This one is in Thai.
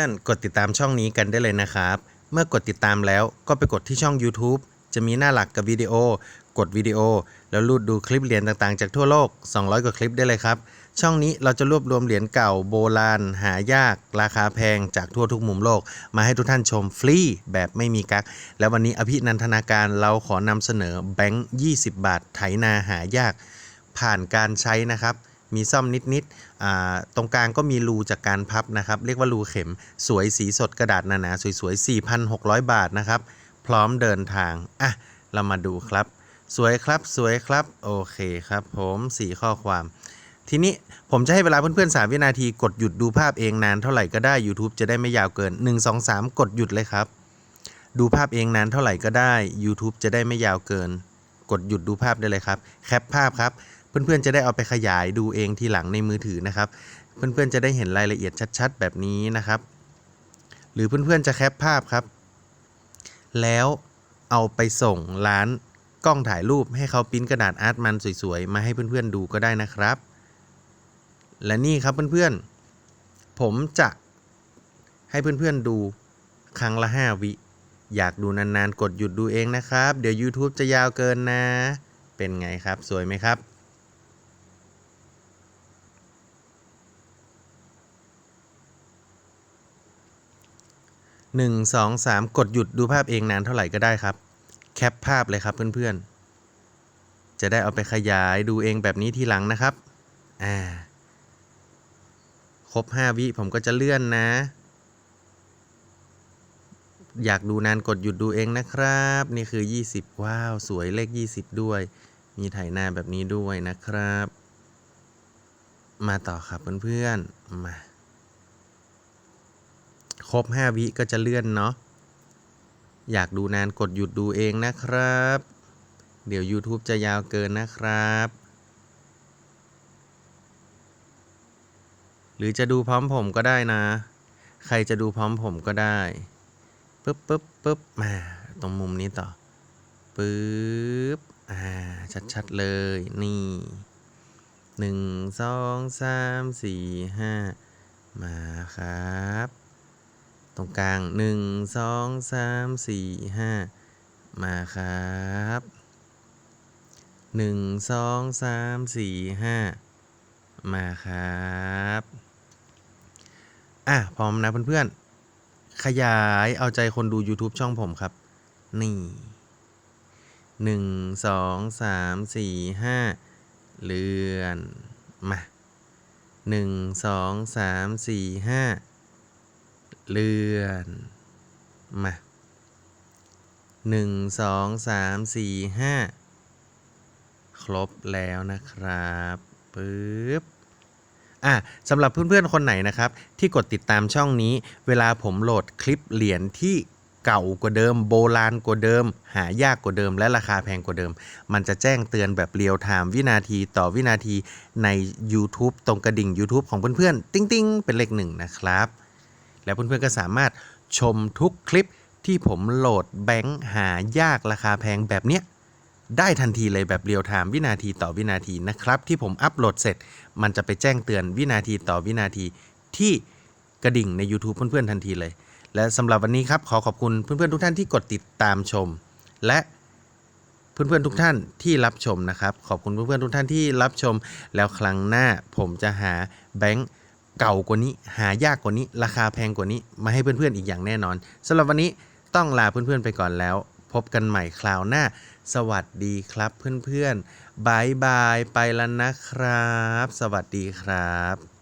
พื่อนกดติดตามช่องนี้กันได้เลยนะครับ เมื่อกดติดตามแล้วก็ไปกดที่ช่อง YouTube จะมีหน้าหลักกับวิดีโอ กดวิดีโอ แล้วรูดดูคลิปเหรียญต่างๆ จากทั่วโลก 200 กว่าคลิปได้เลยครับ ช่องนี้เราจะรวบรวมเหรียญเก่าโบราณ หายาก ราคาแพงจากทั่วทุกมุมโลก มาให้ทุกท่านชมฟรีแบบไม่มีกัก แล้ววันนี้อภินันทนาการเราขอนำเสนอแบงค์ 20 บาทไถนาหายาก ผ่านการใช้นะครับ มีซ่อมนิดๆตรงกลางก็มีรูจากการพับนะครับ เรียกว่ารูเข็มสวยสีสดกระดาษหนาๆสวยๆ 4,600 บาทนะครับ พร้อมเดินทางอะเรามาดูครับ สวยครับสวยครับ โอเคครับผมสี่ข้อความทีนี้ผมจะให้เวลาเพื่อนๆ 3 วินาทีกดหยุดดูภาพเองนานเท่าไหร่ก็ได้ YouTube จะได้ไม่ยาวเกิน 1 2 3 กดหยุดเลยครับ ดูภาพเองนานเท่าไหร่ก็ได้ YouTube จะได้ไม่ยาวเกิน กดหยุดดูภาพได้เลยครับ แคปภาพครับ เพื่อนๆจะได้เอาไปขยายดูเองทีหลังในมือถือนะครับ เพื่อนๆจะได้เห็นรายละเอียดชัด ๆ แบบนี้นะครับ หรือเพื่อนๆจะแคปภาพครับ แล้วเอาไปส่งร้านกล้องถ่ายรูปให้เขาปริ้นกระดาษอาร์ตมันสวยๆ มาให้เพื่อนๆดูก็ได้นะครับ และนี่ครับเพื่อนๆ ผมจะให้เพื่อนๆดูครั้งละ 5 วิ อยากดูนานๆ กดหยุดดูเองนะครับ เดี๋ยว YouTube จะยาวเกินนะ เป็นไงครับ สวยไหมครับ หนึ่งสองสามกดหยุดดูภาพเองนานเท่าไหร่ก็ได้ครับ แคปภาพเลยครับเพื่อนๆ จะได้เอาไปขยายดูเองแบบนี้ทีหลังนะครับ อ่า ครบ 5 วิผมก็จะเลื่อนนะ อยากดูนานกดหยุดดูเองนะครับ นี่คือ 20 ว้าว สวยเลข 20 ด้วย มีไถนาแบบนี้ด้วยนะครับ มาต่อครับเพื่อนๆ มา ครบ 5 วิก็จะเลื่อนเนาะ อยากดูนานกดหยุดดูเองนะครับ เดี๋ยว YouTube จะยาวเกินนะครับ หรือจะดูพร้อมผมก็ได้นะ ใครจะดูพร้อมผมก็ได้ปึ๊บปึ๊บปึ๊บมา ตรงมุมนี้ต่อปึ๊บอ่า ชัดๆ เลย นี่หนึ่งสองสามสี่ห้ามาครับ ตรงกลางหนึ่งสองสามสี่ห้ามาครับหนึ่งสองสามสี่ห้ามาครับ อะ พร้อมนะเพื่อนๆ ขยายเอาใจคนดู YouTube ช่องผมครับ นี่หนึ่งสองสามสี่ห้าเลื่อน มาหนึ่งสองสามสี่ห้า เลื่อน มาหนึ่งสองสามสี่ห้าครบแล้วนะครับปึ๊บอะสำหรับเพื่อนๆ คนไหนนะครับ ที่กดติดตามช่องนี้ เวลาผมโหลดคลิปเหรียญที่เก่ากว่าเดิม โบราณกว่าเดิม หายากกว่าเดิม และราคาแพงกว่าเดิม มันจะแจ้งเตือนแบบเรียลไทม์วินาทีต่อวินาทีใน YouTube ตรงกระดิ่ง YouTube ของเพื่อนๆ ติ้งๆ เป็นเลขหนึ่งนะครับ แล้วเพื่อนๆก็สามารถชมทุกคลิปที่ผมโหลดแบงค์หายากราคาแพงแบบเนี้ยได้ทันทีเลยแบบเรียลไทม์วินาทีต่อวินาทีนะครับ ที่ผมอัปโหลดเสร็จ มันจะไปแจ้งเตือนวินาทีต่อวินาทีที่กระดิ่งใน YouTube เพื่อนๆทันทีเลย และสำหรับวันนี้ครับ ขอขอบคุณเพื่อนๆทุกท่านที่กดติดตามชม และเพื่อนๆทุกท่านที่รับชมนะครับ ขอบคุณเพื่อนๆทุกท่านที่รับชม แล้วครั้งหน้าผมจะหาแบงค์ เก่ากว่านี้ หายากกว่านี้ ราคาแพงกว่านี้ มาให้เพื่อนๆอีกอย่างแน่นอนสำหรับวันนี้ต้องลาเพื่อนๆไปก่อนแล้ว พบกันใหม่คราวหน้า สวัสดีครับเพื่อนๆบายบายไปแล้วนะครับ สวัสดีครับ